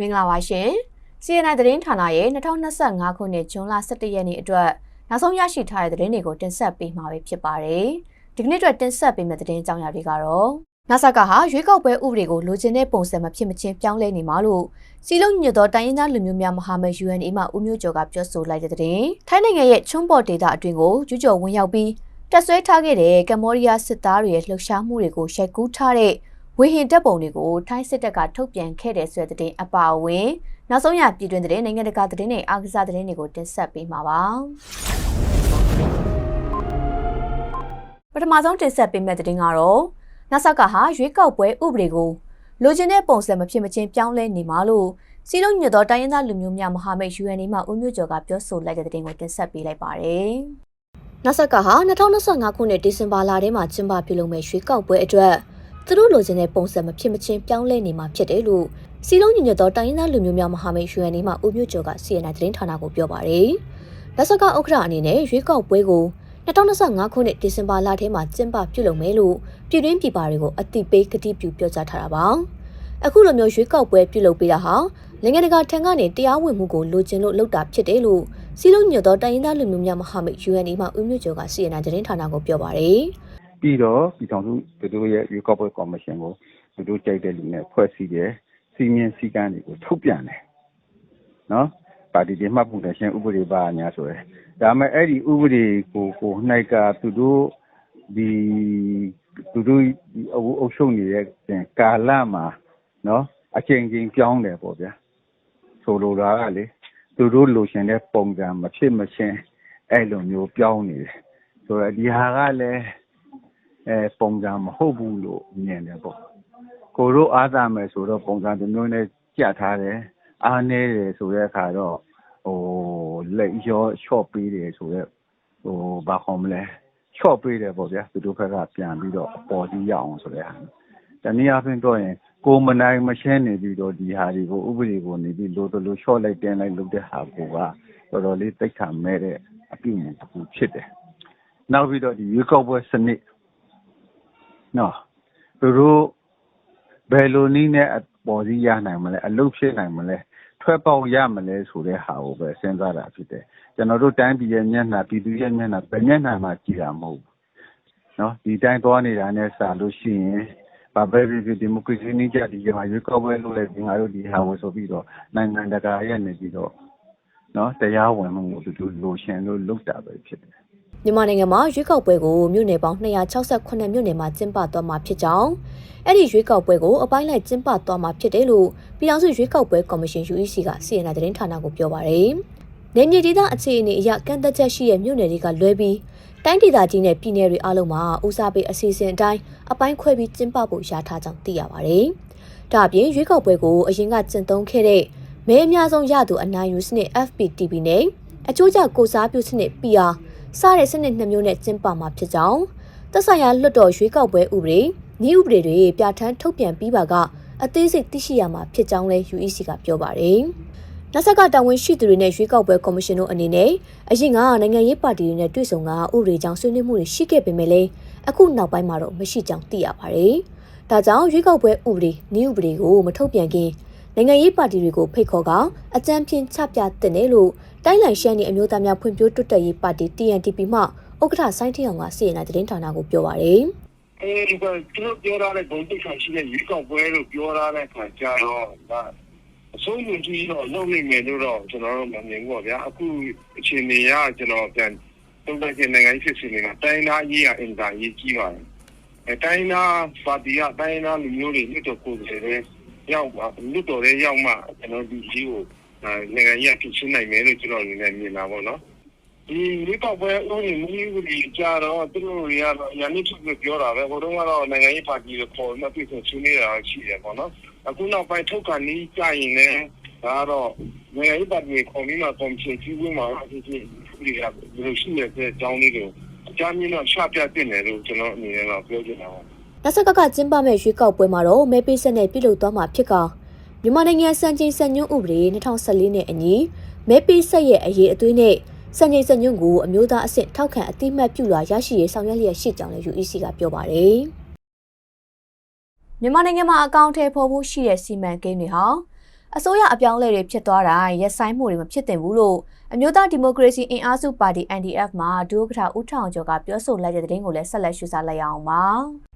မင်္ဂလာပါရှင်။ CNN သတင်းဌာနရဲ့2025ခုနှစ်ဇွန်လ17ရက်နေ့အတွက်နောက်ဆုံးရရှိထားတဲ့သတင်းတွေကိုတင်ဆက်ပေးမှာဖြစ်ပါတယ်။ဒီကနေ့အတွက်တင်ဆက်ပေးမယ့်သတင်းအကြောင်းအရာတွေကတော့နဆကဟာရွေးကောက်ပွဲဥပဒေကိုလိုချင်တဲ့ပုံစံမဖြစ်မချင်းပြောင်းလဲနေမှာလို့စီလုံးညွတ်သောတိုင်းရင်းသားလူမျိုးများမဟာမိတ် UNA မှဦးမျိုးကျော်ကပြောဆိုလိုက်တဲ့သတင်း။ထိုင်းနိုင်ငံရဲ့ချွန်းပေါ်ဒေသအတွင်းကိုကျူးကျော်ဝင်ရောက်ပြီးတက်ဆွဲထားခဲ့တဲ့ကမ္ဘောဒီးယားစစ်သားတွေရဲ့လှုပ်ရှားမှုတွေကိုရိုက်ကူးထားတဲ့ ဝေဟင်တပ်ပုံတွေကိုထိုင်းစစ်တပ်ကထုတ်ပြန်ခဲ့တဲ့ဆွဲတဲ့အပါအဝင်နောက်ဆုံးရပြည်တွင်းသတင်းနိုင်ငံတကာသတင်းတွေအားကစားသတင်းတွေကိုတင်ဆက်ပေးမှာပါပထမဆုံးတင်ဆက်ပေးမယ့်သတင်းကတော့နဆကဟာရွေးကောက်ပွဲဥပဒေကိုလိုချင်တဲ့ပုံစံမဖြစ်မချင်းပြောင်းလဲနေမှာလို့စီလုံးညွတ်သောတိုင်းရင်းသားလူမျိုးများမဟာမိတ် UN မှဦးမျိုးကျော်ကပြောဆိုလိုက်တဲ့သတင်းကိုတင်ဆက်ပေးလိုက်ပါတယ်။နဆကဟာ2025ခုနှစ်ဒီဇင်ဘာလထဲမှာကျင်းပပြုလုပ်မဲ့ရွေးကောက်ပွဲအတွက် သူတို့လိုချင်တဲ့ပုံစံမဖြစ်မချင်းပြောင်းလဲနေမှာဖြစ်တယ်လို့စီလုံးညညသောတိုင်းရင်းသားလူမျိုးများမဟာမိတ် UN မှဦးမျိုးကျော်က CNN သတင်းဌာနကိုပြောပါတယ်။လက်ဆကဥက္ကဋ္ဌအနေနဲ့ရွေးကောက်ပွဲကို2025ခုနှစ်ဒီဇင်ဘာလထဲမှာကျင်းပပြုလုပ်မယ်လို့ပြည်တွင်းပြည်ပတွေကိုအတိပေးကတိပြုပြောကြားထားတာပါ။အခုလိုမျိုးရွေးကောက်ပွဲပြုလုပ်ပေးတာဟာနိုင်ငံတကာထံကနေတရားဝင်မှုကိုလိုချင်လို့လုပ်တာဖြစ်တယ်လို့စီလုံးညွတ်သောတိုင်းရင်းသားလူမျိုးများမဟာမိတ် UN မှဦးမျိုးကျော်က CNN သတင်းဌာနကိုပြောပါတယ်။ ပြီးတော့ပြည်ထောင်စုသူတို့ရဲ့ရွေးကောက်ပွဲကော်မရှင်ကိုသူတို့ကြိုက်တဲ့လူနဲ့ဖွဲ့စည်းတယ်စီမင်းစည်းကမ်းတွေကိုထုတ်ပြန်တယ်နော်ပါတီတွေမှတ်ပုံတင်ရှင်ဥပဒေပါညာဆိုရယ်ဒါမဲ့အဲ့ဒီဥပဒေကိုကိုနိုင်ကသူတို့ဒီသူတို့အုပ်ချုပ်နေတဲ့ကာလမှာနော်အချိန်ချင်းပြောင်းတယ်ပေါ့ဗျာဆိုလိုတာကလေသူတို့လိုချင်တဲ့ပုံစံမဖြစ်မချင်းအဲ့လိုမျိုးပြောင်းနေတယ်ဆိုတော့ဒီဟာကလည်းအဲ ပုံစံမဟုတ်ဘူးလို့မြင်တယ်ပေါ့ကိုတို့အားသာမယ်ဆိုတော့ပုံစံတစ်မျိုးနဲ့ကြက်ထားတယ်အားနေတယ်ဆိုတဲ့အခါတော့ဟိုလက်ရောချော့ပေးတယ်ဆိုတော့ဟိုဘာခေါ်မလဲချော့ပေးတယ်ပေါ့ဗျာသူတို့ဘက်ကပြန်ပြီးတော့အပေါ်ကြီးရအောင်ဆိုတဲ့ဟာတနည်းအားဖြင့်ပြောရင်ကိုမနိုင်မရှင်းနေပြီးတော့ဒီဟာတွေကိုဥပဒေကိုနေပြီးလို့လို့ချော့လိုက်တင်လိုက်လုပ်တဲ့ဟာကိုကတော်တော်လေးတိတ်ခါမဲ့တဲ့အပြုအမူတစ်ခုဖြစ်တယ်နောက်ပြီးတော့ဒီရွေးကောက်ပွဲစနစ် နော်သူတို့ဘယ်လိုနည်းနဲ့အပေါ်စီးရနိုင်မလဲအလုပ်ဖြစ်နိုင်မလဲထွက်ပေါက်ရမလဲဆိုတဲ့ဟာကိုပဲစဉ်းစားတာဖြစ်တယ်ကျွန်တော်တို့တိုင်းပြည်ရဲ့မျက်နှာပြည်သူရဲ့မျက်နှာဘယ်မျက်နှာမှကြည့်တာမဟုတ်ဘူးနော်ဒီတိုင်းသွားနေတာနဲ့စာလို့ရှိရင်ဘာပဲဖြစ်ဖြစ်ဒီမိုကရေစီနည်းကြဒီမှာရွေးကောက်ပွဲလုပ်လိုက်ပြီးငါတို့ဒီဟာကိုဆိုပြီးတော့နိုင်ငံတကာရဲ့နေပြီးတော့နော်တရားဝင်မှုကိုသူတို့လိုရှင်လို့လုပ်တာပဲဖြစ်တယ် မြန်မာနိုင်ငံမှာရွေးကောက်ပွဲကိုမြို့နယ်ပေါင်း268မြို့နယ်မှာကျင်းပသွားမှာဖြစ်ကြောင်းအဲ့ဒီရွေးကောက်ပွဲကိုအပိုင်းလိုက်ကျင်းပသွားမှာဖြစ်တယ်လို့ပြည်ထောင်စုရွေးကောက်ပွဲကော်မရှင် UEC က CNN သတင်းဌာနကိုပြောပါရယ်။နေမြေဒေသအခြေအနေအရကန့်သက်ချက်ရှိတဲ့မြို့နယ်တွေကလွဲပြီးတိုင်းဒေသကြီးနဲ့ပြည်နယ်တွေအားလုံးမှာဦးစားပေးအစီအစဉ်အတိုင်းအပိုင်းခွဲပြီးကျင်းပဖို့ရထားကြောင်းသိရပါရယ်။ဒါအပြင်ရွေးကောက်ပွဲကိုအရင်ကကျင့်သုံးခဲ့တဲ့မဲအများဆုံးရသူအနိုင်ယူစနစ် FPTP နဲ့အချိုးကျကိုစားပြုစနစ် PR စတဲ့စနစ်နှမျိုးနဲ့ကျင်းပမှာဖြစ်ကြောင်းသက်ဆိုင်ရာလွှတ်တော်ရွေးကောက်ပွဲဥပဒေဤဥပဒေတွေပြဋ္ဌာန်းထုတ်ပြန်ပြီးပါကအသေးစိတ်သိရှိရမှာဖြစ်ကြောင်းလည်း UEC ကပြောပါတယ်။နောက်ဆက်ကတာဝန်ရှိသူတွေနဲ့ရွေးကောက်ပွဲကော်မရှင်တို့အနေနဲ့အရင်ကနိုင်ငံရေးပါတီတွေနဲ့တွေ့ဆုံကဥပဒေကြောင့်ဆွေးနွေးမှုတွေရှိခဲ့ပေမဲ့လည်းအခုနောက်ပိုင်းမှာတော့မရှိကြောင်းသိရပါတယ်။ဒါကြောင့်ရွေးကောက်ပွဲဥပဒေဤဥပဒေကိုမထုတ်ပြန်ခင်နိုင်ငံရေးပါတီတွေကိုဖိတ်ခေါ်ကအကြံဖြင့်ချပြတဲ့တယ်လို့ တိုင်းလိုင်ရှမ်းနေအမျိုးသားများဖွံ့ဖြိုးတိုးတက်ရေးပါတီ TNTP မှဥက္ကဋ္ဌဆိုင်းထီအောင်ကစီရင်လာသတင်းဌာနကိုပြောပါရယ်အဲဒီကသူတို့ပြောရတဲ့ဂုဏ်သိက္ခာရှိတဲ့ရွေးကောက်ပွဲလို့ပြောရတဲ့ခါကျတော့ဒါအစိုးရကြီးတော့လုပ်နိုင်မယ်လို့တော့ကျွန်တော်တို့မမြင်ဘူးပေါ့ဗျာအခုအချိန်ကြီးကကျွန်တော်ပြန်သုံးသပ်ခြင်းနိုင်ငံရေးဖြစ်စဉ်တွေကတိုင်းသားရေးရအင်တာရေးကြီးပါတယ်အဲတိုင်းသားပါတီကတိုင်းသားလူမျိုးတွေညှိတော့ကိုယ်တွေလည်းရောက်ပါလူတော်တွေရောက်မှကျွန်တော်ဒီကြီးကို နိုင်ငံရေးဖြစ်ရှင်းနိုင်မယ်လို့ကျွန်တော်အနေနဲ့မြင်တာပေါ့နော်ဒီဒီပောက်ပွဲဥပဒေမူကြီးကြတော့သူတို့တွေကတော့ရန်နေထုတ်ပြောတာပဲဟိုတုန်းကတော့နိုင်ငံရေးပါတီတွေခေါ်မှပြည့်စုံဆွေးနွေးတာရှိတယ်ပေါ့နော်အခုနောက်ပိုင်းထုတ်ကန်ကြီးကြရင်လည်းဒါတော့နိုင်ငံရေးပါတီခေါ်ပြီးမှကော်မရှင်ကြီးဝင်မှာဖြစ်ဖြစ်ဒီကဘယ်လိုရှိရတဲ့အကြောင်းလေးတွေအကြမ်းမြင်တော့ချပြတင်တယ်လို့ကျွန်တော်အနေနဲ့တော့ပြောချင်တာပါလက်ဆက်ကကကျင်းပမဲ့ရွေးကောက်ပွဲမှာတော့မဲပေးဆက်နဲ့ပြုလုပ်သွားမှာဖြစ်ကောင် မြန်မာနိုင်ငံစံချိန်စံညွှန်းဥပဒေ2014နဲ့အညီမဲပေးဆက်ရဲ့အရေးအသွေးနဲ့စံချိန်စံညွှန်းကိုအမျိုးသားအဆင့်ထောက်ခံအတိမတ်ပြုလာရရှိရေးဆောင်ရွက်လျက်ရှိကြောင်းလည်း UEC ကပြောပါတယ်။မြန်မာနိုင်ငံမှာအကောင့်ထဲပေါ်ဖို့ရှိတဲ့စီမံကိန်းတွေဟာအစိုးရအပြောင်းအလဲတွေဖြစ်သွားတာရက်ဆိုင်မှုတွေမဖြစ်သင့်ဘူးလို့အမျိုးသားဒီမိုကရေစီအင်အားစုပါတီ NDF မှာဒုဥက္ကဋ္ဌဦးထောင်ကျော်ကပြောဆိုလိုက်တဲ့သတင်းကိုလည်းဆက်လက်ရှုစားလိုက်ရအောင်ပါ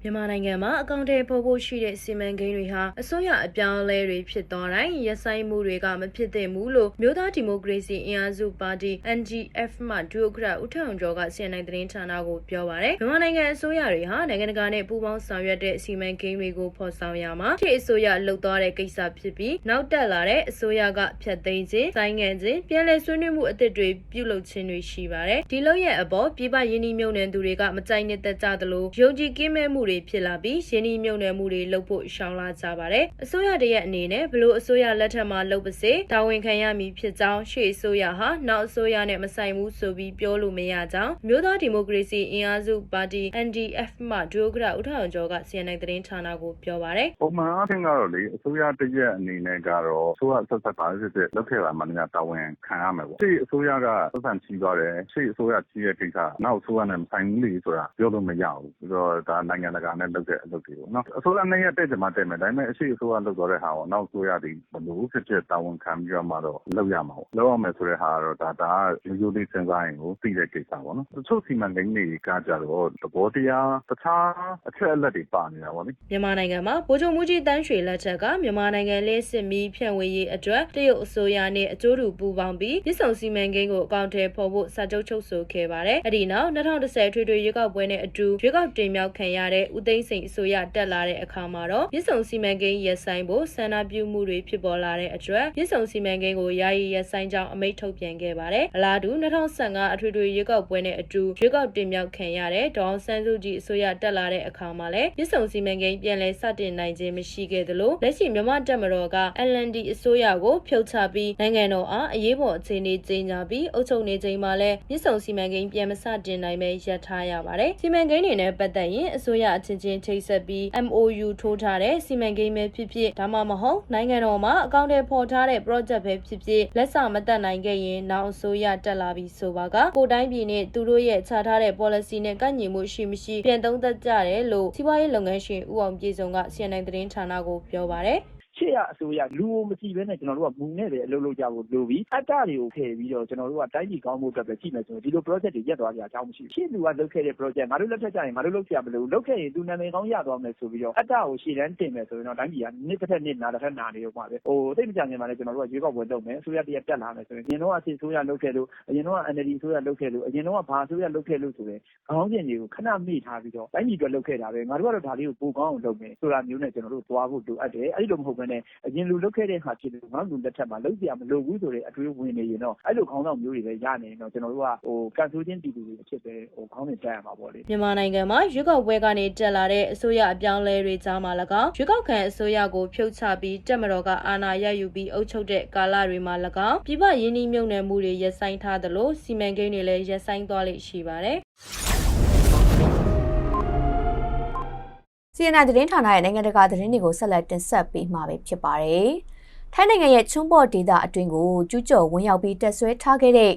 မြန်မာနိုင်ငံမှာအကောင့်တွေပို့ဖို့ရှိတဲ့စီမံကိန်းတွေဟာအစိုးရအပြောင်းအလဲတွေဖြစ်သွားတိုင်းရက်ဆိုင်မှုတွေကမဖြစ်သင့်ဘူးလို့မြို့သားဒီမိုကရေစီအင်အားစုပါတီ NGF မှဒုဥက္ကဋ္ဌဦးထောင်ကျော်ကစီရင်သတင်းဌာနကိုပြောပါရယ်မြန်မာနိုင်ငံအစိုးရတွေဟာနိုင်ငံတကာနဲ့ပူးပေါင်းဆောင်ရွက်တဲ့စီမံကိန်းတွေကိုဖော်ဆောင်ရမှာရှေ့အစိုးရလှုပ်သွားတဲ့ကိစ္စဖြစ်ပြီးနောက်တက်လာတဲ့အစိုးရကဖျက်သိမ်းခြင်း၊ဆိုင်ငံခြင်းပြည်လဲဆွေးနွေးမှုအသစ်တွေပြုလုပ်ခြင်းတွေရှိပါတယ်ဒီလို့ရဲ့အပေါ်ပြည်ပရင်းနှီးမြှုပ်နှံသူတွေကမကြိုက်နှစ်သက်ကြသလိုယုံကြည်ကင်းမဲ့မှုတွေဖြစ်လာပြီးရင်းနှီးမြှုပ်နှံမှုတွေလုပ်ဖို့ရှောင်လာကြပါတယ်အစိုးရတရက်အနေနဲ့ဘလို့အစိုးရလက်ထက်မှာလုပ်ပါစေတာဝန်ခံရမည်ဖြစ်ကြောင်းရှေ့အစိုးရဟာနောက်အစိုးရနဲ့မဆိုင်ဘူးဆိုပြီးပြောလို့မရကြောင်းမြို့သားဒီမိုကရေစီအင်အားစုပါတီ NDF မှဒုဥက္ကဋ္ဌဦးထောင်ကျော်က CNN သတင်းဌာနကိုပြောပါတယ်ပုံမှန်အားဖြင့်ကတော့လေအစိုးရတရက်အနေနဲ့ကတော့အစိုးရဆက်ဆက်ပါစစ်စစ်လုပ်ခဲ့တာမှလည်းတာဝန်ခံရမယ်ပေါ့ရှေ့အစိုးရကသက်ဆန်ချီသွားတယ်ရှေ့အစိုးရချီတဲ့ကိစ္စနောက်အစိုးရနဲ့မဆိုင်ဘူးလေဆိုတာပြောလို့မရဘူးပြီးတော့ဒါနိုင်ငံတကာနဲ့လုပ်တဲ့အလုပ်တွေပေါ့နော်အစိုးရနဲ့ရက်တက်ကြမှာတက်မယ်ဒါပေမဲ့အရှိအစိုးရလုပ်တော့တဲ့ဟာကိုနောက်အစိုးရတွေဘယ်လိုဖြစ်ဖြစ်တာဝန်ခံပြီးတော့မှတော့လုပ်ရမှာပေါ့လုပ်ရမယ်ဆိုတဲ့ဟာကတော့ဒါဒါကရိုးရိုးလေးစဉ်းစားရင်ကိုသိတဲ့ကိစ္စပေါ့နော်တချို့စီမံကိန်းတွေကကြတော့သဘောတရားတခြားအချက်အလက်တွေပါနေတာပေါ့လေမြန်မာနိုင်ငံမှာဗိုလ်ချုပ်မှုကြီးတန်းရွှေလက်ထက်ကမြန်မာနိုင်ငံလေးစစ်မီးဖြန့်ဝေရေးအတွက်တရုတ်အစိုးရနဲ့အကျိုးတူပူးပေါင်းပြီးပြည်ဆောင်စီမံကိန်းကိုအကောင့်ထဲပေါ်ဖို့စာချုပ်ချုပ်ဆိုခဲ့ပါတယ်။အဲ့ဒီနောက်2010ထွေထွေရွေးကောက်ပွဲနဲ့အတူရွေးကောက်တင်မြှောက်ခံရတဲ့ဦးသိန်းစိန်အစိုးရတက်လာတဲ့အခါမှာတော့ပြည်ဆောင်စီမံကိန်းရပ်ဆိုင်းဖို့ဆန္ဒပြုမှုတွေဖြစ်ပေါ်လာတဲ့အတွက်ပြည်ဆောင်စီမံကိန်းကိုယာယီရပ်ဆိုင်းကြောင်းအမိန့်ထုတ်ပြန်ခဲ့ပါတယ်။အလားတူ2015အထွေထွေရွေးကောက်ပွဲနဲ့အတူရွေးကောက်တင်မြှောက်ခံရတဲ့ဒေါအောင်ဆန်းစုကြည်အစိုးရတက်လာတဲ့အခါမှာလည်းပြည်ဆောင်စီမံကိန်းပြန်လည်စတင်နိုင်ခြင်းမရှိခဲ့သလိုလက်ရှိမြန်မာတပ်မတော်က LND အစိုးရကိုဖြုတ်ချပြီးနိုင်ငံတော်အားအရေးပေါ်အခြေအနေကြေညာပြီးအုပ်ချုပ်နေချိန်မှာလည်းပြည်ဆောင်စီမံကိန်းပြန်မစတင်နိုင်ပဲရပ်ထားရပါတယ်။စီမံကိန်းတွေနဲ့ပတ်သက်ရင်အစိုးရအချင်းချင်းချိတ်ဆက်ပြီး MOU ထိုးထားတဲ့စီမံကိန်းပဲဖြစ်ဖြစ်ဒါမှမဟုတ်နိုင်ငံတော်မှာအကောင့်တွေဖော်ထားတဲ့ project ပဲဖြစ်ဖြစ်လက်စမတက်နိုင်ခဲ့ရင်နောက်အစိုးရတက်လာပြီးဆိုပါကကိုယ်တိုင်းပြည်နဲ့သူတို့ရဲ့ချထားတဲ့ policy နဲ့ကန့်ညီမှုရှိမရှိပြန်သုံးသပ်ကြတယ်လို့စီးပွားရေးလုပ်ငန်းရှင်ဦးအောင်ပြေဆုံးက CNN သတင်းဌာနကိုပြောပါတယ် ရှေ့ရအစိုးရလူကိုမကြည့်ဘဲနဲ့ကျွန်တော်တို့ကမူနဲ့ပဲအလုပ်လုပ်ကြဖို့လိုပြီးအတ္တတွေကိုဖယ်ပြီးတော့ကျွန်တော်တို့ကတိုင်းပြည်ကောင်းဖို့အတွက်ပဲကြည့်မယ်ဆိုရင်ဒီလို project တွေရက်သွားကြအကြောင်းမရှိဘူးရှေ့လူကလုပ်ခဲ့တဲ့ project ငါတို့လက်ထက်ကျရင်ငါတို့လုပ်ပြမလို့လုပ်ခဲ့ရင်သူနာမည်ကောင်းရသွားမယ်ဆိုပြီးတော့အတ္တကိုရှေ့တန်းတင်မယ်ဆိုရင်တော့တိုင်းပြည်ကနှစ်တစ်ထက်နှစ်နာတစ်ထက်နာနေတော့မှာပဲဟိုသိမကြခင်မှာလည်းကျွန်တော်တို့ကရွေးကောက်ပွဲလုပ်မယ်အစိုးရတရက်တက်လာမယ်ဆိုရင်အရင်တော့အစစ်အစိုးရလုပ်ခဲ့လို့အရင်တော့ NLD အစိုးရလုပ်ခဲ့လို့အရင်တော့ဘာအစိုးရလုပ်ခဲ့လို့ဆိုရင်ခေါင်းစဉ်တွေကိုခဏမေ့ထားပြီးတော့တိုင်းပြည်အတွက်လုပ်ခဲ့တာပဲငါတို့ကတော့ဒါလေးကိုပိုကောင်းအောင်လုပ်မယ်ဆိုတာမျိုးနဲ့ကျွန်တော်တို့သွားဖို့လိုအပ်တယ်အဲ့လိုမဟုတ်ဘဲနဲ့အရင်လူလုပ်ခဲ့တဲ့ဟာဖြစ်လို့ငါတို့လက်ထက်မှာလုပ်ပြမလို့ဘူးဆိုတဲ့အတွေးဝင်နေရင်တော့အဲ့လိုခေါင်းဆောင်မျိုးတွေပဲရနေရင်တော့ကျွန်တော်တို့ကဟိုကန်ဆိုးချင်းပြည်သူတွေအဖြစ်ပဲဟိုခေါင်းစဉ်တက်ရမှာပေါ့လေမြန်မာနိုင်ငံမှာရွေးကောက်ပွဲကနေတက်လာတဲ့အစိုးရအပြောင်းအလဲတွေကြားမှာ၎င်းရွေးကောက်ခံအစိုးရကိုဖြုတ်ချပြီးတက်မတော်ကအာဏာရယူပြီးအုပ်ချုပ်တဲ့ကာလတွေမှာ၎င်းပြည်ပရင်းနှီးမြှုပ်နှံမှုတွေရပ်ဆိုင်းထားသလိုစီမံကိန်းတွေလည်းရပ်ဆိုင်းသွားလိမ့်ရှိပါတယ် CNN သတင်းဌာနရဲ့နိုင်ငံတကာသတင်းတွေကိုဆက်လက်တင်ဆက်ပေးမှာပဲဖြစ်ပါတယ်။ထိုင်းနိုင်ငံရဲ့ချွန်းပေါ်ဒေသအတွင်းကိုကျူးကျော်ဝင်ရောက်ပြီးတက်ဆွဲထားခဲ့တဲ့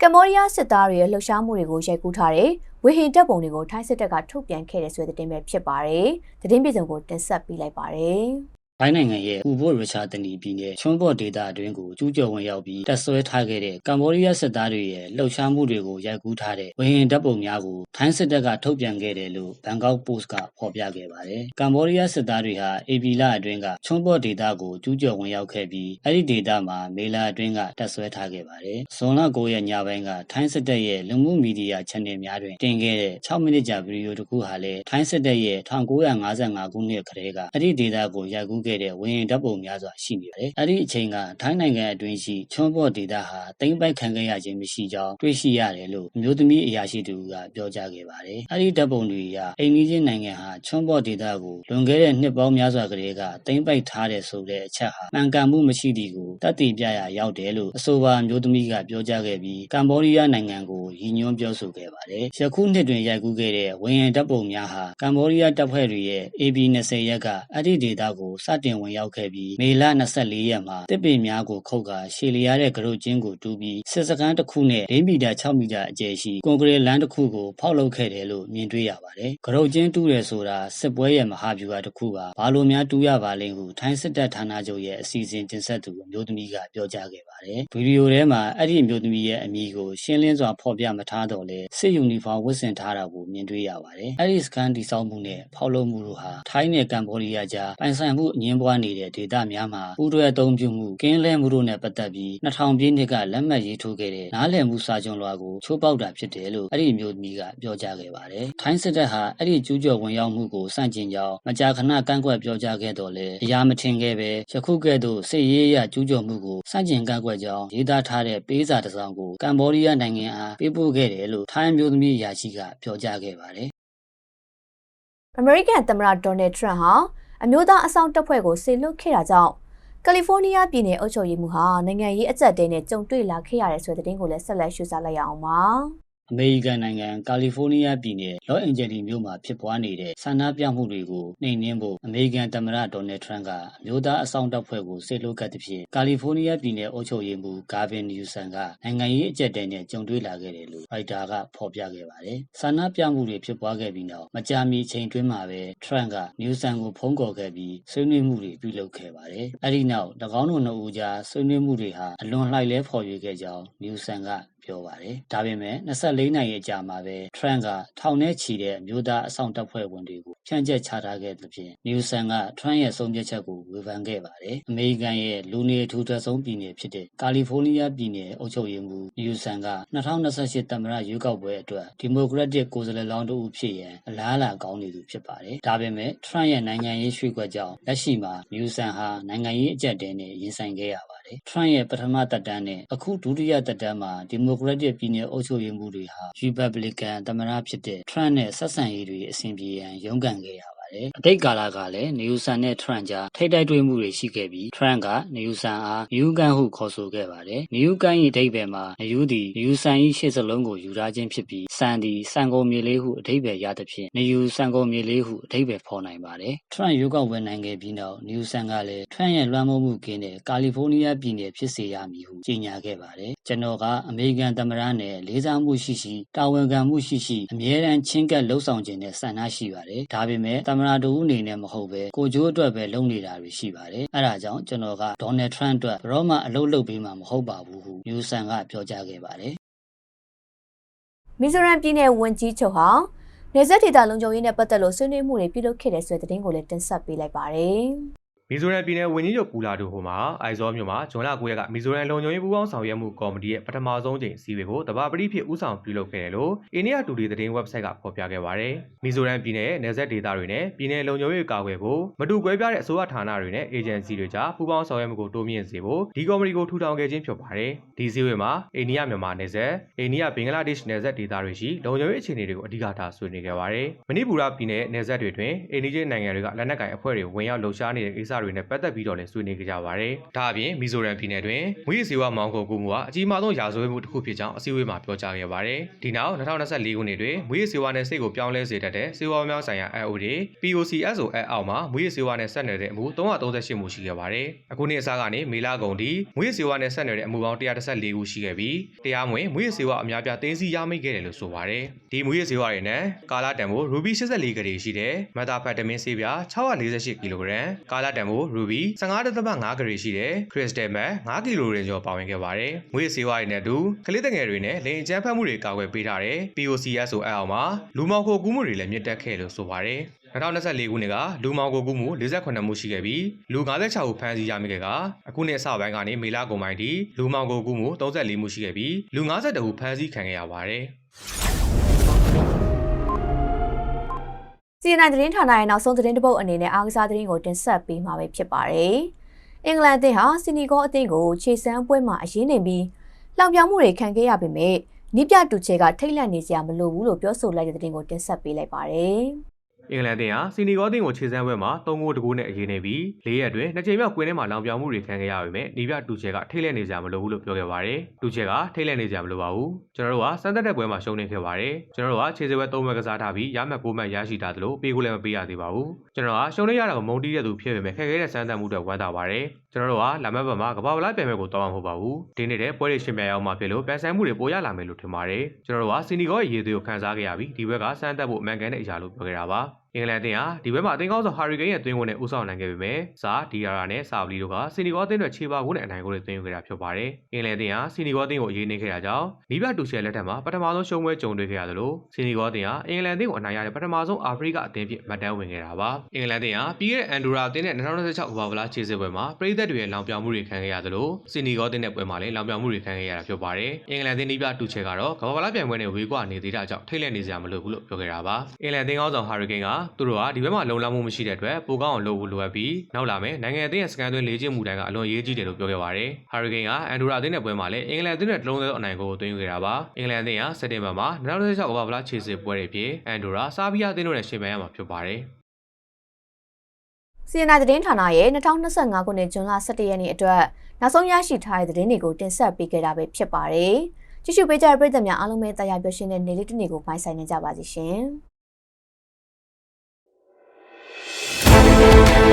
ကမ္ဘောဒီးယားစစ်သားတွေရဲ့လှုပ်ရှားမှုတွေကိုရိုက်ကူးထားတဲ့ဝေဟင်တပ်ပုံတွေကိုထိုင်းစစ်တပ်ကထုတ်ပြန်ခဲ့တဲ့ဆိုတဲ့သတင်းပဲဖြစ်ပါတယ်။သတင်းပြေဆုံးကိုတင်ဆက်ပေးလိုက်ပါတယ်။ ထိုင်းနိုင်ငံရဲ့ဥပို့ရချာတနီပြည်နယ်ချွန်းဘော့ဒေသအတွင်းကိုကျူးကျော်ဝင်ရောက်ပြီးတပ်ဆွဲထားခဲ့တဲ့ကမ္ဘောဒီးယားစစ်သားတွေရဲ့လှုပ်ရှားမှုတွေကိုရိုက်ကူးထားတဲ့ဝေဟင်တပ်ပုံများကိုထိုင်းစစ်တပ်ကထုတ်ပြန်ခဲ့တယ်လို့ဘန်ကောက်ပို့စ်ကဖော်ပြခဲ့ပါတယ်။ကမ္ဘောဒီးယားစစ်သားတွေဟာအေပီလာအတွင်းကချွန်းဘော့ဒေသကိုကျူးကျော်ဝင်ရောက်ခဲ့ပြီးအဲ့ဒီဒေသမှာမေလာအတွင်းကတပ်ဆွဲထားခဲ့ပါတယ်။ဇွန်လ9ရက်ညပိုင်းကထိုင်းစစ်တပ်ရဲ့လူမှုမီဒီယာ channel များတွင်တင်ခဲ့တဲ့6မိနစ်ကြာဗီဒီယိုတစ်ခုဟာလည်းထိုင်းစစ်တပ်ရဲ့1955ခုနှစ်ခရဲကအဲ့ဒီဒေသကိုရိုက်ကူးခဲ့တဲ့ဝေဟင်တပ်ပုံများစွာရှိနေပါတယ်။အဲ့ဒီအချိန်ကထိုင်းနိုင်ငံအတွင်းရှိချွန်းဘော့ဒေသဟာတိမ့်ပိုက်ခံခဲ့ရခြင်းမရှိကြောင်းတွေ့ရှိရတယ်လို့အမျိုးသမီးအရာရှိတူကပြောကြားခဲ့ပါတယ်။အဲ့ဒီတပ်ပုံတွေကအိမ်နီးချင်းနိုင်ငံဟာချွန်းဘော့ဒေသကိုလွန်ခဲ့တဲ့နှစ်ပေါင်းများစွာကတည်းကတိမ့်ပိုက်ထားတဲ့ဆိုတဲ့အချက်ဟာမှန်ကန်မှုမရှိသည်ကိုတတ်သိပြရရောက်တယ်လို့အဆိုပါအမျိုးသမီးကပြောကြားခဲ့ပြီးကမ္ဘောဒီးယားနိုင်ငံကိုရည်ညွှန်းပြောဆိုခဲ့ပါတယ်။ယခုနှစ်တွင်ရိုက်ကူးခဲ့တဲ့ဝင်းရင်တပ်ပုံများဟာကမ္ဘောဒီးယားတပ်ဖွဲ့တွေရဲ့ AB20 ရက်ကအဲ့ဒီဒေသကိုစတင်ဝင်ရောက်ခဲ့ပြီးမေလ24ရက်မှာတစ်ပင်များကိုခုတ်ကာရှေလျားတဲ့ကရုတ်ချင်းကိုတူးပြီးစစ်စခန်းတစ်ခုနဲ့၄မီတာ6မီတာအကျယ်ရှိကွန်ကရစ်လမ်းတစ်ခုကိုဖောက်လုပ်ခဲ့တယ်လို့မြင်တွေ့ရပါတယ်။ကရုတ်ချင်းတူးတယ်ဆိုတာစစ်ပွဲရဲ့မဟာဗျူဟာတစ်ခုပါ။ဘာလို့များတူးရပါလိမ့်ဟုထိုင်းစစ်တပ်ဌာနချုပ်ရဲ့အစီအစဉ်တင်ဆက်သူအမျိုးသမီးကပြောကြားခဲ့ပါတယ်။ဗီဒီယိုထဲမှာအဲ့ဒီအမျိုးသမီးရဲ့အမည်ကိုရှင်းလင်းစွာဖော်ပြမထားတော့လဲစစ်ယူနီဖောင်းဝတ်ဆင်ထားတာကိုမြင်တွေ့ရပါတယ်။အဲ့ဒီစကန်တီဆောက်မှုနဲ့ဖောက်လုပ်မှုတို့ဟာထိုင်းနဲ့ကမ်ဘောဒီးယားကြားပိုင်ဆိုင်မှုအငင်းပွားနေတဲ့ဒေသများမှာပူးတွဲအသုံးပြုမှုကင်းလဲမှုတို့နဲ့ပတ်သက်ပြီး2000ပြည့်နှစ်ကလက်မှတ်ရေးထိုးခဲ့တဲ့နားလည်မှုစာချုပ်လွှာကိုချိုးပေါက်တာဖြစ်တယ်လို့အဲ့ဒီအမျိုးသမီးကပြောကြားခဲ့ပါတယ်။ထိုင်းစစ်တပ်ဟာအဲ့ဒီကျူးကျော်ဝင်ရောက်မှုကိုစန့်ကျင်ကြောင်းမကြာခဏကန့်ကွက်ပြောကြားခဲ့တော့လေအရာမထင်ခဲ့ပဲယခုကဲ့သို့စစ်ရေးအရကျူးကျော်မှုကိုစန့်ကျင်ကန့်ကွက်ကြောင်းရေးသားထားတဲ့ပေးစာတစ်စောင်ကိုကမ်ဘောဒီးယားနိုင်ငံအားပေးပို့ခဲ့တယ်လို့ထိုင်းအမျိုးသမီးအရာရှိကပြောကြားခဲ့ပါတယ်အမေရိကန်သမ္မတဒေါ်နယ်ထရန့်ဟာ အမျိုးသားအဆောင်တပ်ဖွဲ့ကိုဆေလွတ်ခဲ့တာကြောင့်ကယ်လီဖိုးနီးယားပြည်နယ်အုပ်ချုပ်ရေးမှူးဟာနိုင်ငံရေးအကြက်တဲနဲ့ကြုံတွေ့လာခဲ့ရတဲ့ဆိုတဲ့သတင်းကိုလည်းဆက်လက်ရှုစားလိုက်ရအောင်ပါ။ အမေရိကန်နိုင်ငံကာလီဖိုးနီးယားပြည်နယ်လော့အန်ဂျယ်လီမြို့မှာဖြစ်ပွားနေတဲ့ဆန္ဒပြမှုတွေကိုနှိမ်နင်းဖို့အမေရိကန်သမ္မတဒေါ်နယ်ထရန့်ကအမျိုးသားအဆောင်တပ်ဖွဲ့ကိုစစ်လို့ကပ်သဖြင့်ကာလီဖိုးနီးယားပြည်နယ်အုပ်ချုပ်ရေးမှူးဂါဗင်နျူဆန်ကနိုင်ငံရေးအကြက်တဲနဲ့ကြုံတွေ့လာခဲ့တယ်လို့ဖိုက်တာကဖော်ပြခဲ့ပါတယ်။ဆန္ဒပြမှုတွေဖြစ်ပွားခဲ့ပြီးနောက်မကြာမီအချိန်တွင်းမှာပဲထရန့်ကနျူဆန်ကိုဖုံးကော်ခဲ့ပြီးဆွေးနွေးမှုတွေပြုလုပ်ခဲ့ပါတယ်။အဲဒီနောက်၎င်းတို့နှစ်ဦးကြားဆွေးနွေးမှုတွေဟာအလွန်လှိုက်လဲဖော်ရွေခဲ့ကြောင်းနျူဆန်က ပြောပါတယ်။ဒါပေမဲ့24နိုင်ရဲ့အကြာမှာပဲ Trump ကထောင်ထဲချီတဲ့အမျိုးသားအဆောင်တပ်ဖွဲ့ဝင်တွေကိုဖြန့်ကျက်ချထားခဲ့သဖြင့် Newsom က Trump ရဲ့ဆုံးဖြတ်ချက်ကိုဝေဖန်ခဲ့ပါတယ်။အမေရိကန်ရဲ့လူနေထူထပ်ဆုံးပြည်နယ်ဖြစ်တဲ့ကာလီဖိုးနီးယားပြည်နယ်အုပ်ချုပ်ရေးမှူး Newsom က2028သမ္မတရွေးကောက်ပွဲအတွက်ဒီမိုကရက်တစ်ကိုယ်စားလှယ်လောင်းတစ်ဦးဖြစ်ရန်အလားအလာကောင်းနေသူဖြစ်ပါတယ်။ဒါပေမဲ့ Trump ရဲ့နိုင်ငံရေးရွှေ့ကွက်ကြောင့်လက်ရှိမှာ Newsom ဟာနိုင်ငံရေးအကြက်တဲနဲ့ရင်ဆိုင်ခဲ့ရပါတယ်။ Trump ရဲ့ပထမသက်တမ်းနဲ့အခုဒုတိယသက်တမ်းမှာဒီမိုကရက်တစ်ပြည်နယ်အုပ်ချုပ်ရေးမှူးတွေဟာ Republican သမ္မတဖြစ်တဲ့ Trump နဲ့ ဆက်ဆံရေးတွေ အဆင်ပြေရန် ရုန်းကန်ခဲ့ရပါ တယ်။အတိတ်ကာလကလည်း Newsom နဲ့ Trump ကြားထိပ်တိုက်တွေ့မှုတွေရှိခဲ့ပြီး Trump က Newsom အား New Gun ဟုခေါ်ဆိုခဲ့ပါတယ်။ New Gun ၏အဓိပ္ပာယ်မှာ New သည် Newsom ၏ရှေ့စလုံးကိုယူထားခြင်းဖြစ်ပြီး Sun သည်စံကုန်မြေလေးဟုအဓိပ္ပာယ်ရသဖြင့် New စံကုန်မြေလေးဟုအဓိပ္ပာယ်ဖော်နိုင်ပါတယ်။ Trump ရွေးကောက်ပွဲနိုင်ခဲ့ပြီးနောက် Newsom ကလည်း Trump ရဲ့လွှမ်းမိုးမှုကင်းတဲ့ကာလီဖိုးနီးယားပြည်နယ်ဖြစ်စေရမည်ဟုကြေညာခဲ့ပါတယ်။ကျွန်တော်ကအမေရိကန်သမ္မတနဲ့လေးစားမှုရှိရှိတာဝန်ခံမှုရှိရှိအမြဲတမ်းချင်းကပ်လှုပ်ဆောင်ခြင်းနဲ့ဆန္ဒရှိပါတယ်။ဒါပေမဲ့သမ္မတတူအနေနဲ့မဟုတ်ပဲကိုကျိုးအတွက်ပဲလုပ်နေတာတွေရှိပါတယ်။အဲဒါကြောင့်ကျွန်တော်ကဒေါ်နယ်ထရန့်အတွက်ဘရော့မှအလုပ်လုပ်ပေးမှာမဟုတ်ပါဘူးဟုယူဆန်ကပြောကြားခဲ့ပါတယ်။မီဇိုရမ်ပြည်နယ်ဝန်ကြီးချုပ်ဟာနေဆက်ဒေတာလုံခြုံရေးနဲ့ပတ်သက်လို့ဆွေးနွေးမှုတွေပြုလုပ်ခဲ့တဲ့ဆိုတဲ့သတင်းကိုလည်းတင်ဆက်ပေးလိုက်ပါတယ်။ မီဇိုရမ်ပြည်နယ်ဝန်ကြီးချုပ်ပူလာဒိုဟိုမှာအိုင်ဇောမြို့မှာဇွန်လ9ရက်ကမီဇိုရမ်လုံခြုံရေးပူးပေါင်းဆောင်ရွက်မှုကော်မတီရဲ့ပထမဆုံးချိန်အစည်းအဝေးကိုတဘာပတိဖြစ်ဦးဆောင်ပြုလုပ်ခဲ့တယ်လို့အိန္ဒိယတူဒီသတင်း website ကဖော်ပြခဲ့ပါတယ်။မီဇိုရမ်ပြည်နယ်ရဲ့နယ်စပ်ဒေသတွေနဲ့ပြည်နယ်လုံခြုံရေးကာကွယ်ဖို့မတူကွဲပြားတဲ့အစိုးရဌာနတွေနဲ့အေဂျင်စီတွေကြားပူးပေါင်းဆောင်ရွက်မှုကိုတိုးမြင့်စေဖို့ဒီကော်မတီကိုထူထောင်ခဲ့ခြင်းဖြစ်ပါတယ်။ဒီစည်းဝေးမှာအိန္ဒိယမြန်မာနယ်စပ်အိန္ဒိယဘင်္ဂလားဒေ့ရှ်နယ်စပ်ဒေသတွေရှိလုံခြုံရေးအခြေအနေတွေကိုအဓိကထားဆွေးနွေးခဲ့ပါတယ်။မဏိပူရပြည်နယ်နယ်စပ်တွေတွင်အိန္ဒိယနိုင်ငံတွေကလက်နက်ကင်အဖွဲ့တွေဝင်ရောက်လှုပ်ရှားနေတဲ့ကိစ္စတွေနဲ့ပတ်သက်ပြီးတော့လည်းဆွေးနွေးကြပါတယ်။ဒါအပြင်မီဇိုရမ်ပြည်နယ်တွင်မွေးစေဝါမောင်ခုံကူမှုဟာအကြီးမားဆုံးရာဇဝတ်မှုတစ်ခုဖြစ်ကြောင်းအစည်းအဝေးမှာပြောကြားခဲ့ပါတယ်။ဒီနောက်2024ခုနှစ်တွင်မွေးစေဝါနဲ့စိတ်ကိုပြောင်းလဲစေတတ်တဲ့စေဝါများဆိုင်ရာ IOD POCSO အအောက်မှာမွေးစေဝါနဲ့ဆက်နွယ်တဲ့အမှု338မှုရှိခဲ့ပါတယ်။အခုနှစ်အစားကနေမေလကုန်ထိမွေးစေဝါနဲ့ဆက်နွယ်တဲ့အမှုပေါင်း114ခုရှိခဲ့ပြီးတရားမဝင်မွေးစေဝါအများပြားသိမ်းဆည်းရမိခဲ့တယ်လို့ဆိုပါတယ်။ဒီမွေးစေဝါတွေနဲ့ကာလာတန်ဖိုရူဘီ84ဂရေရှိတဲ့မက်သာဖက်တမင်းဆေးပြား648ကီလိုဂရမ်ကာလာတန်ဖိုရူဘီ15.5ဂရေရှိတဲ့ခရစ်စတယ်မက်9ကီလိုဂရမ်ကျော်ပါဝင်ခဲ့ပါတယ်။မွေးစေဝါတွေနဲ့အတူကလေးတငယ်တွေနဲ့လိန်အကျန်းဖတ်မှုတွေကာကွယ်ပေးထားတဲ့ POCSO အအောက်မှာလူမောင်ခိုကူးမှုတွေလည်းမြင့်တက်ခဲ့လို့ဆိုပါတယ်။2024ခုနှစ်ကလူမောင်ကိုကူးမှု48မှုရှိခဲ့ပြီးလူ56ဦးဖမ်းဆီးရမိခဲ့ကအခုနှစ်အစပိုင်းကနေမေလကုန်ပိုင်းထိလူမောင်ကိုကူးမှု34မှုရှိခဲ့ပြီးလူ52ဦးဖမ်းဆီးခံခဲ့ရပါတယ်။ စီနိုင်သတင်းဌာနရဲ့နောက်ဆုံးသတင်းတစ်ပုဒ်အနေနဲ့အားကစားသတင်းကိုတင်ဆက်ပေးမှာပဲဖြစ်ပါတယ်။အင်္ဂလန်အသင်းဟာစီနီဂေါအသင်းကိုခြေစမ်းပွဲမှာအရေးနေပြီးလောင်ပြောင်မှုတွေခံခဲ့ရပေမဲ့နိပြတူချေကထိတ်လန့်နေစရာမလိုဘူးလို့ပြောဆိုလိုက်တဲ့သတင်းကိုတင်ဆက်ပေးလိုက်ပါတယ်။ အင်္ဂလန်အသင်းဟာစီနီဂေါအသင်းကိုခြေစမ်းပွဲမှာ3ဂိုးတကူနဲ့အရေးနေပြီး၄ရက်အတွင်းနှစ်ချိန်မြောက်ကွင်းထဲမှာလောင်ပြောင်မှုတွေခံခဲ့ရပေမဲ့နီးပြတူချဲကထိတ်လန့်နေကြမလို့ဘူးလို့ပြောခဲ့ပါတယ်။တူချဲကထိတ်လန့်နေကြမလို့ပါဘူး။ကျွန်တော်တို့ကစမ်းသက်တဲ့ပွဲမှာရှုံးနေခဲ့ပါတယ်။ကျွန်တော်တို့ကခြေစပွဲ3မှတ်ကစားထားပြီးရမှတ်9မှတ်ရရှိထားသလိုပေးကိုလည်းမပေးရသေးပါဘူး။ကျွန်တော်ကရှုံးနေရတာကိုမုံတီးတဲ့သူဖြစ်ပေမဲ့ခက်ခဲတဲ့စမ်းသပ်မှုတွေဝမ်းသာပါတယ်။ ကျွန်တော်တို့ကလာမတ်ဘက်မှာကဘာပလာပြန်မဲ့ကိုတောင်းမှာမဟုတ်ပါဘူး။ဒီနေ့တဲ့ပွဲတွေရှင်ပြရအောင်မှာဖြစ်လို့ပန်ဆန်မှုတွေပိုရလာမယ်လို့ထင်ပါတယ်။ကျွန်တော်တို့ကစီနီဂေါရဲ့ရေသွေးကိုခန်းစားခဲ့ရပြီးဒီဘက်ကစမ်းသပ်ဖို့အမှန်ကန်တဲ့အရာလို့ပြောခဲ့တာပါ။ အင်္ဂလန်အသင်းဟာဒီဘက်မှာအသင်းကောင်းဆောင်ဟာရီကိန်းရဲ့သွင်းကိုနဲ့ဦးဆောင်နိုင်ခဲ့ပေမဲ့ဇာဒီယာရာနဲ့ဆာဗလီတို့ကစီနီဂေါအသင်းတွေခြေပါကိုနဲ့အနိုင်ကိုတွေသွင်းယူခဲ့တာဖြစ်ပါတယ်။အင်္ဂလန်အသင်းဟာစီနီဂေါအသင်းကိုအရေးနေခဲ့တာကြောင့်နီးပြတူရှယ်လက်ထက်မှာပထမဆုံးရှုံးပွဲကြုံတွေ့ခဲ့ရသလိုစီနီဂေါအသင်းဟာအင်္ဂလန်အသင်းကိုအနိုင်ရတဲ့ပထမဆုံးအာဖရိကအသင်းဖြစ်မှတ်တမ်းဝင်ခဲ့တာပါ။အင်္ဂလန်အသင်းဟာပြီးခဲ့တဲ့အန်ဒိုရာအသင်းနဲ့2016ကမ္ဘာ့ဖလားခြေစစ်ပွဲမှာပြည်သက်တွေရဲ့လောင်ပြောင်မှုတွေခံခဲ့ရသလိုစီနီဂေါအသင်းနဲ့ပွဲမှာလည်းလောင်ပြောင်မှုတွေခံခဲ့ရတာဖြစ်ပါတယ်။အင်္ဂလန်အသင်းနီးပြတူချယ်ကတော့ကမ္ဘာ့ဖလားပြိုင်ပွဲနဲ့ဝေးကွာနေသေးတာကြောင့်ထိတ်လန့်နေစရာမလိုဘူးလို့ပြောခဲ့တာပါ။အင်္ဂလန်အသင်းကောင်းဆောင်ဟာရီကိန်းကသူတို့ကဒီဘက်မှာလုံလောက်မှုမရှိတဲ့အတွက်ပိုကောင်းအောင်လုပ်ဖို့လိုအပ်ပြီးနောက်လာမယ်နိုင်ငံအသင်းရဲ့စကန်သွင်းလေ့ကျင့်မှုတိုင်းကအလွန်အရေးကြီးတယ်လို့ပြောခဲ့ပါတယ်။ဟာရီကိန်းကအန်ဒိုရာအသင်းနဲ့ပွဲမှာလည်းအင်္ဂလန်အသင်းနဲ့တလုံးသေးအနိုင်ကိုသွင်းယူခဲ့တာပါ။အင်္ဂလန်အသင်းကစက်တင်ဘာမှာ2016ကမ္ဘာ့ဖလားခြေစစ်ပွဲတွေဖြစ်အန်ဒိုရာဆာဘီယာအသင်းတို့နဲ့ရှင်ပြိုင်ရမှာဖြစ်ပါတယ်။စီအနာသတင်းဌာနရဲ့2025ခုနှစ်ဇွန်လ17ရက်နေ့အတွက်နောက်ဆုံးရရှိထားတဲ့သတင်းတွေကိုတင်ဆက်ပေးခဲ့တာပဲဖြစ်ပါတယ်။ကြည့်ရှုပေးကြတဲ့ပရိသတ်များအားလုံးပဲတရားပြောရှင်တဲ့နေ့လေးတစ်နေ့ကိုဖိုင်းဆိုင်နေကြပါစီရှင်။ Thank you.